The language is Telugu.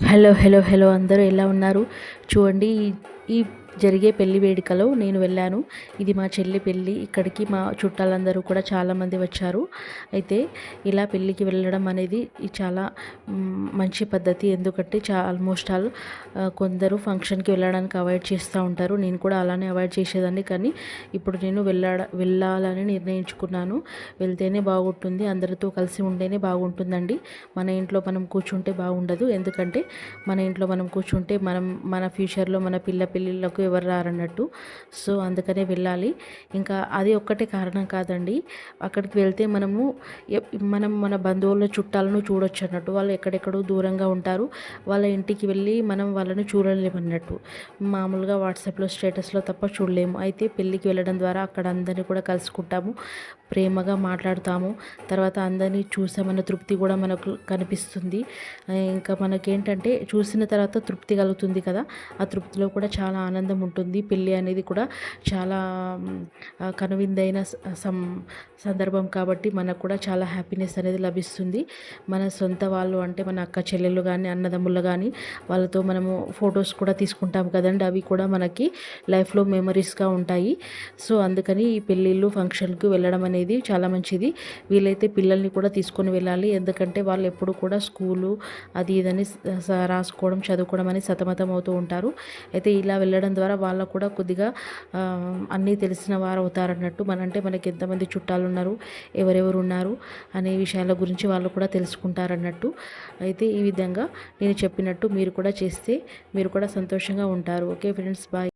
హలో హలో హలో అందరూ ఎలా ఉన్నారు? చూడండి ఈ- జరిగే పెళ్ళి వేడుకలో నేను వెళ్ళాను. ఇది మా చెల్లి పెళ్ళి ఇక్కడికి మా చుట్టాలందరూ కూడా చాలామంది వచ్చారు. అయితే ఇలా పెళ్ళికి వెళ్ళడం అనేది చాలా మంచి పద్ధతి. ఎందుకంటే చా ఆల్మోస్ట్ ఆల్ కొందరు ఫంక్షన్కి వెళ్ళడానికి అవాయిడ్ చేస్తూ ఉంటారు. నేను కూడా అలానే అవాయిడ్ చేసేదాన్ని. కానీ ఇప్పుడు నేను వెళ్ళాడ వెళ్ళాలని నిర్ణయించుకున్నాను. వెళ్తేనే బాగుంటుంది. అందరితో కలిసి ఉంటేనే బాగుంటుందండి. మన ఇంట్లో మనం కూర్చుంటే బాగుండదు. ఎందుకంటే మన ఇంట్లో మనం కూర్చుంటే మనం మన ఫ్యూచర్లో మన పిల్ల పెళ్ళిళ్ళకు ఎవరు రారన్నట్టు. సో అందుకనే వెళ్ళాలి. ఇంకా అది ఒక్కటే కారణం కాదండి. అక్కడికి వెళ్తే మనము మనం మన బంధువుల చుట్టాలను చూడొచ్చు అన్నట్టు వాళ్ళు ఎక్కడెక్కడో దూరంగా ఉంటారు. వాళ్ళ ఇంటికి వెళ్ళి మనం వాళ్ళని చూడలేమన్నట్టు. మామూలుగా వాట్సాప్లో స్టేటస్లో తప్ప చూడలేము. అయితే పెళ్ళికి వెళ్ళడం ద్వారా అక్కడ అందరినీ కూడా కలుసుకుంటాము. ప్రేమగా మాట్లాడుతాము. తర్వాత అందరినీ చూసామన్న తృప్తి కూడా మనకు కనిపిస్తుంది. ఇంకా మనకేంటంటే చూసిన తర్వాత తృప్తి కలుగుతుంది కదా. ఆ తృప్తిలో కూడా చాలా చాలా ఆనందం ఉంటుంది. పెళ్ళి అనేది కూడా చాలా కనువిందైన స- సం సందర్భం కాబట్టి మనకు కూడా చాలా హ్యాపీనెస్ అనేది లభిస్తుంది. మన సొంత వాళ్ళు అంటే మన అక్క చెల్లెళ్ళు కానీ అన్నదమ్ముళ్ళు కానీ వాళ్ళతో మనము ఫొటోస్ కూడా తీసుకుంటాం కదండి. అవి కూడా మనకి లైఫ్లో మెమరీస్గా ఉంటాయి. సో అందుకని ఈ పెళ్ళిళ్ళు ఫంక్షన్కి వెళ్ళడం అనేది చాలా మంచిది. వీలైతే పిల్లల్ని కూడా తీసుకొని వెళ్ళాలి. ఎందుకంటే వాళ్ళు ఎప్పుడు కూడా స్కూలు అది ఇదని రాసుకోవడం చదువుకోవడం అని సతమతం అవుతూ ఉంటారు. అయితే ఇలా వెళ్ళడం ద్వారా వాళ్ళకు కూడా కొద్దిగా అన్నీ తెలిసిన వారు అవుతారన్నట్టు మన అంటే మనకి ఎంతమంది చుట్టాలు ఉన్నారు ఎవరెవరు ఉన్నారు అనే విషయాల గురించి వాళ్ళు కూడా తెలుసుకుంటారన్నట్టు. అయితే ఈ విధంగా నేను చెప్పినట్టు మీరు కూడా చేస్తే మీరు కూడా సంతోషంగా ఉంటారు. Okay friends bye.